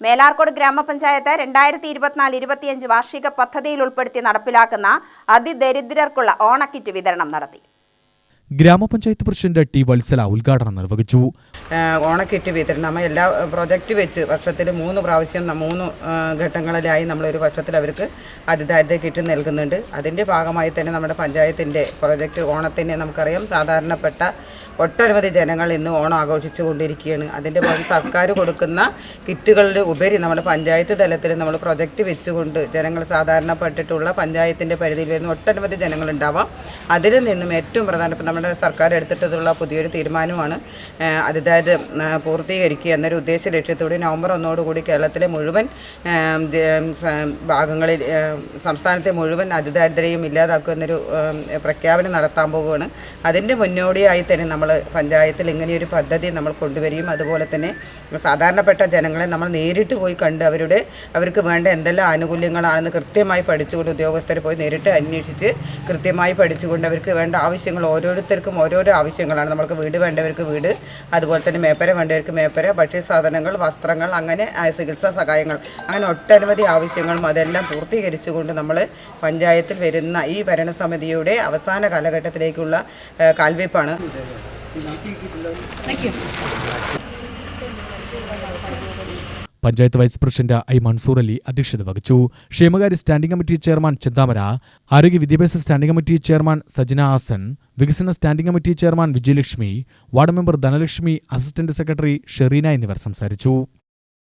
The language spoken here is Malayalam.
മേലാർക്കോട് ഗ്രാമപഞ്ചായത്ത് രണ്ടായിരത്തി ഇരുപത്തിനാല് ഇരുപത്തിയഞ്ച് വാർഷിക പദ്ധതിയിൽ ഉൾപ്പെടുത്തി നടപ്പിലാക്കുന്ന അതിദരിദ്രർക്കുള്ള ഓണക്കിറ്റ് വിതരണം നടത്തി. ഗ്രാമപഞ്ചായത്ത് പ്രസിഡന്റ് ടി വത്സല ഉദ്ഘാടനം നിർവഹിച്ചു. ഓണക്കിറ്റ് വിതരണം എല്ലാ പ്രൊജക്റ്റ് വെച്ച് വർഷത്തിൽ മൂന്ന് പ്രാവശ്യം മൂന്ന് ഘട്ടങ്ങളിലായി നമ്മൾ ഒരു വർഷത്തിൽ അവർക്ക് അതിദാരിദ്ര്യ കിറ്റ് നൽകുന്നുണ്ട്. അതിന്റെ ഭാഗമായി തന്നെ നമ്മുടെ പഞ്ചായത്തിന്റെ പ്രൊജക്റ്റ് ഓണത്തിന് നമുക്കറിയാം സാധാരണപ്പെട്ട ഒട്ടനവധി ജനങ്ങൾ ഇന്ന് ഓണം ആഘോഷിച്ചു കൊണ്ടിരിക്കുകയാണ്. അതിന്റെ ഭാഗം സർക്കാർ കൊടുക്കുന്ന കിറ്റുകളുടെ ഉപരി നമ്മുടെ പഞ്ചായത്ത് തലത്തിൽ നമ്മൾ പ്രൊജക്റ്റ് വെച്ചുകൊണ്ട് ജനങ്ങൾ സാധാരണപ്പെട്ടിട്ടുള്ള പഞ്ചായത്തിന്റെ പരിധിയിൽ വരുന്ന ഒട്ടനവധി ജനങ്ങളുണ്ടാവാം. അതിൽ നിന്നും ഏറ്റവും പ്രധാനപ്പെട്ട നമ്മുടെ സർക്കാർ എടുത്തിട്ടുള്ള പുതിയൊരു തീരുമാനമാണ്. അതിതായത് പൂർത്തീകരിക്കുക എന്നൊരു ഉദ്ദേശ ലക്ഷ്യത്തോടെ നവംബർ ഒന്നോടുകൂടി കേരളത്തിലെ മുഴുവൻ ഭാഗങ്ങളിൽ സംസ്ഥാനത്തെ മുഴുവൻ അതിദാരിദ്ര്യം ഇല്ലാതാക്കുക എന്നൊരു പ്രഖ്യാപനം നടത്താൻ പോവുകയാണ്. അതിന്റെ മുന്നോടിയായി തന്നെ നമ്മൾ പഞ്ചായത്തിൽ ഇങ്ങനെയൊരു പദ്ധതി നമ്മൾ കൊണ്ടുവരികയും അതുപോലെ തന്നെ സാധാരണപ്പെട്ട ജനങ്ങളെ നമ്മൾ നേരിട്ട് പോയി കണ്ട് അവരുടെ അവർക്ക് വേണ്ട എന്തെല്ലാം ആനുകൂല്യങ്ങളാണെന്ന് കൃത്യമായി പഠിച്ചുകൊണ്ട് ഉദ്യോഗസ്ഥരെ പോയി നേരിട്ട് അന്വേഷിച്ച് കൃത്യമായി പഠിച്ചുകൊണ്ട് അവർക്ക് വേണ്ട ആവശ്യങ്ങൾ ഓരോരുത്തർക്കും ഓരോരോ ആവശ്യങ്ങളാണ്. നമ്മൾക്ക് വീട് വേണ്ടവർക്ക് വീട് അതുപോലെ തന്നെ മേപ്പര വേണ്ടവർക്ക് മേപ്പര ഭക്ഷ്യ സാധനങ്ങൾ വസ്ത്രങ്ങൾ അങ്ങനെ ചികിത്സാ സഹായങ്ങൾ. അങ്ങനെ ഒട്ടനവധി ആവശ്യങ്ങളും അതെല്ലാം പൂർത്തീകരിച്ചുകൊണ്ട് നമ്മൾ പഞ്ചായത്തിൽ വരുന്ന ഈ ഭരണസമിതിയുടെ അവസാന കാലഘട്ടത്തിലേക്കുള്ള കാൽവയ്പ്പാണ്. Panchayat vice president I Mansoor Ali അധ്യക്ഷത വഹിച്ചു. ക്ഷേമകാര്യ സ്റ്റാൻഡിംഗ് കമ്മിറ്റി ചെയർമാൻ ചിന്താമര ആരോഗ്യ വിദ്യാഭ്യാസ standing committee chairman Sajana Hasan വികസന standing committee chairman Vijayalakshmi ward member Dhanalakshmi assistant secretary Shereena എന്നിവർ സംസാരിച്ചു.